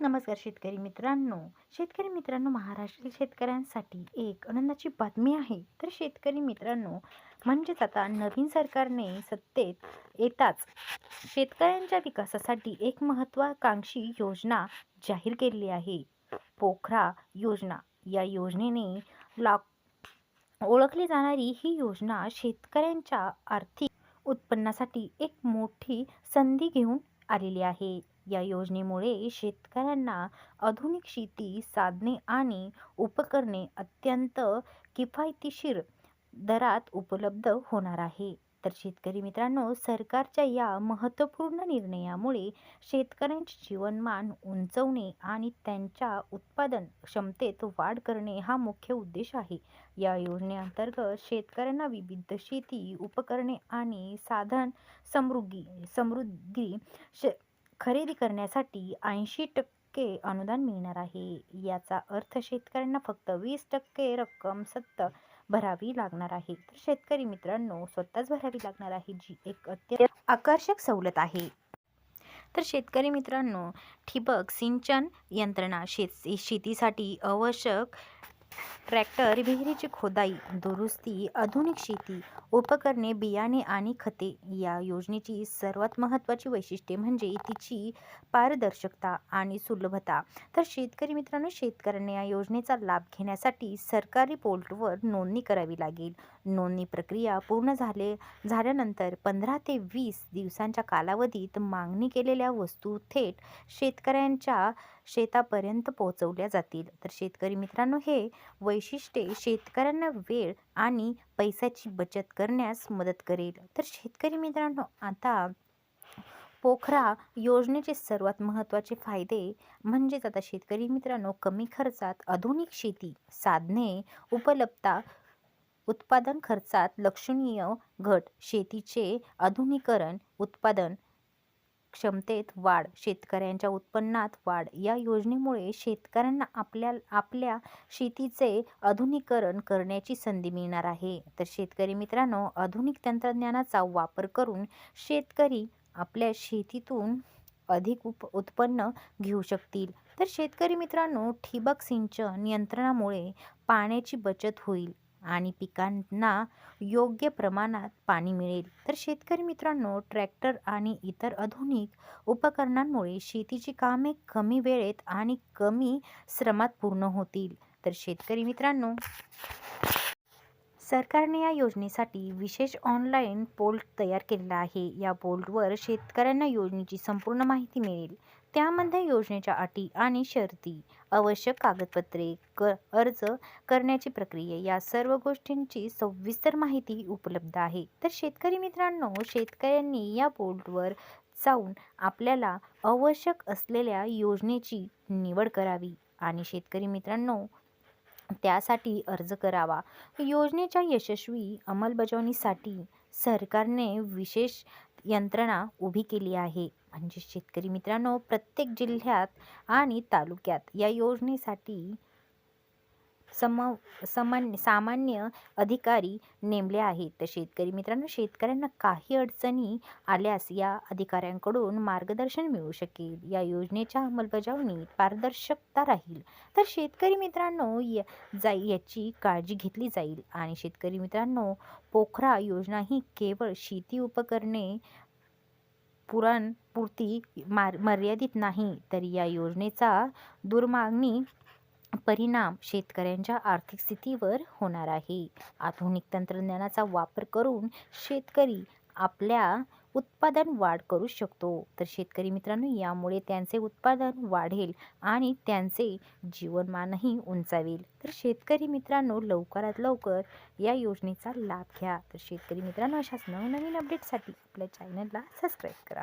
नमस्कार शेतकरी मित्रांनो. शेतकरी मित्रांनो महाराष्ट्रातील शेतकऱ्यांसाठी एक आनंदाची बातमी आहे. तर शेतकरी मित्रांनो म्हणजेच आता नवीन सरकारने सत्तेत येताच शेतकऱ्यांच्या विकासासाठी एक महत्त्वाकांक्षी योजना जाहीर केली आहे. पोखरा योजना. या योजनेने लाख ओळखली जाणारी ही योजना शेतकऱ्यांच्या आर्थिक उत्पन्नासाठी एक मोठी संधी घेऊन आलेली आहे. या योजनेमुळे शेतकऱ्यांना आधुनिक शेती साधने आणि उपकरणे अत्यंत किफायतशीर दरात उपलब्ध होणार आहे. तर शेतकरी मित्रांनो सरकारच्या या महत्त्वपूर्ण निर्णयामुळे शेतकऱ्यांचे जीवनमान उंचवणे आणि त्यांच्या उत्पादन क्षमतेत वाढ करणे हा मुख्य उद्देश आहे. या योजनेअंतर्गत शेतकऱ्यांना विविध शेती उपकरणे आणि साधन समृद्धी समृद्धी श खरेदी करण्यासाठी ऐंशी टक्के अनुदान मिळणार आहे. याचा अर्थ शेतकऱ्यांना फक्त वीस टक्के रक्कम सत्त भरावी लागणार आहे. तर शेतकरी मित्रांनो स्वतःच भरावी लागणार आहे जी एक अत्यंत आकर्षक सवलत आहे. तर शेतकरी मित्रांनो ठिबक सिंचन यंत्रणा शेत शेतीसाठी आवश्यक ट्रॅक्टर विहिरीची खोदाई दुरुस्ती आधुनिक शेती उपकरणे बियाणे आणि खते या योजनेची सर्वात महत्त्वाची वैशिष्ट्ये म्हणजे तिची पारदर्शकता आणि सुलभता. तर शेतकरी मित्रांनो शेतकऱ्यांना या योजनेचा लाभ घेण्यासाठी सरकारी पोर्टलवर नोंदणी करावी लागेल. नोंदणी प्रक्रिया पूर्ण झाले झाल्यानंतर पंधरा ते वीस दिवसांच्या कालावधीत मागणी केलेल्या वस्तू थेट शेतकऱ्यांच्या शेतापर्यंत पोहोचवल्या जातील. तर शेतकरी मित्रांनो हे वैशिष्ट्ये शेतकऱ्यांना वेळ आणि पैशाची बचत करण्यास मदत करेल. तर शेतकरी मित्रांनो आता पोखरा योजनेचे सर्वात महत्त्वाचे फायदे म्हणजेच आता शेतकरी मित्रांनो कमी खर्चात आधुनिक शेती साधने उपलब्धता उत्पादन खर्चात लक्षणीय घट शेतीचे आधुनिकरण उत्पादन क्षमतेत वाढ शेतकऱ्यांच्या उत्पन्नात वाढ या योजनेमुळे शेतकऱ्यांना आपल्या आपल्या शेतीचे आधुनिकरण करण्याची संधी मिळणार आहे. तर शेतकरी मित्रांनो आधुनिक तंत्रज्ञानाचा वापर करून शेतकरी आपल्या शेतीतून अधिक उप उत्पन्न घेऊ शकतील. तर शेतकरी मित्रांनो ठिबक सिंचन यंत्रणामुळे पाण्याची बचत होईल. आणि पिकांना योग्य प्रमाणात पाणी मिळेल. तर शेतकरी मित्रांनो ट्रॅक्टर आणि इतर आधुनिक उपकरणांमुळे शेतीची कामे कमी वेळेत आणि कमी श्रमात पूर्ण होतील. तर शेतकरी मित्रांनो सरकारने या योजनेसाठी विशेष ऑनलाईन पोर्ट तयार केलेला आहे. या पोर्टवर शेतकऱ्यांना योजनेची संपूर्ण माहिती मिळेल. त्यामध्ये योजनेच्या अटी आणि शर्ती आवश्यक कागदपत्रे क अर्ज करण्याची प्रक्रिया या सर्व गोष्टींची सविस्तर माहिती उपलब्ध आहे. तर शेतकरी मित्रांनो शेतकऱ्यांनी या पोर्टवर जाऊन आपल्याला आवश्यक असलेल्या योजनेची निवड करावी. आणि शेतकरी मित्रांनो त्यासाठी अर्ज करावा. योजनेच्या यशस्वी अंमलबजावणीसाठी सरकारने विशेष यंत्रणा उभी केली आहे. म्हणजे शेतकरी मित्रांनो प्रत्येक जिल्ह्यात आणि तालुक्यात या योजनेसाठी सम सामान्य सामान्य अधिकारी नेमले आहेत. तर शेतकरी मित्रांनो शेतकऱ्यांना काही अडचणी आल्यास या अधिकाऱ्यांकडून मार्गदर्शन मिळू शकेल. या योजनेच्या अंमलबजावणीत पारदर्शकता राहील. तर शेतकरी मित्रांनो या जाई याची काळजी घेतली जाईल. आणि शेतकरी मित्रांनो पोखरा योजना ही केवळ शेती उपकरणे पुराणपुरती मार मर्यादित नाही तर या योजनेचा दुर्मागणी परिणाम शेतकऱ्यांच्या आर्थिक स्थितीवर होणार आहे. आधुनिक तंत्रज्ञानाचा वापर करून शेतकरी आपल्या उत्पादन वाढ करू शकतो. तर शेतकरी मित्रांनो यामुळे त्यांचे उत्पादन वाढेल आणि त्यांचे जीवनमानही उंचावेल. तर शेतकरी मित्रांनो लवकरात लवकर या योजनेचा लाभ घ्या. तर शेतकरी मित्रांनो अशाच नवनवीन अपडेटसाठी आपल्या चॅनलला सबस्क्राईब करा.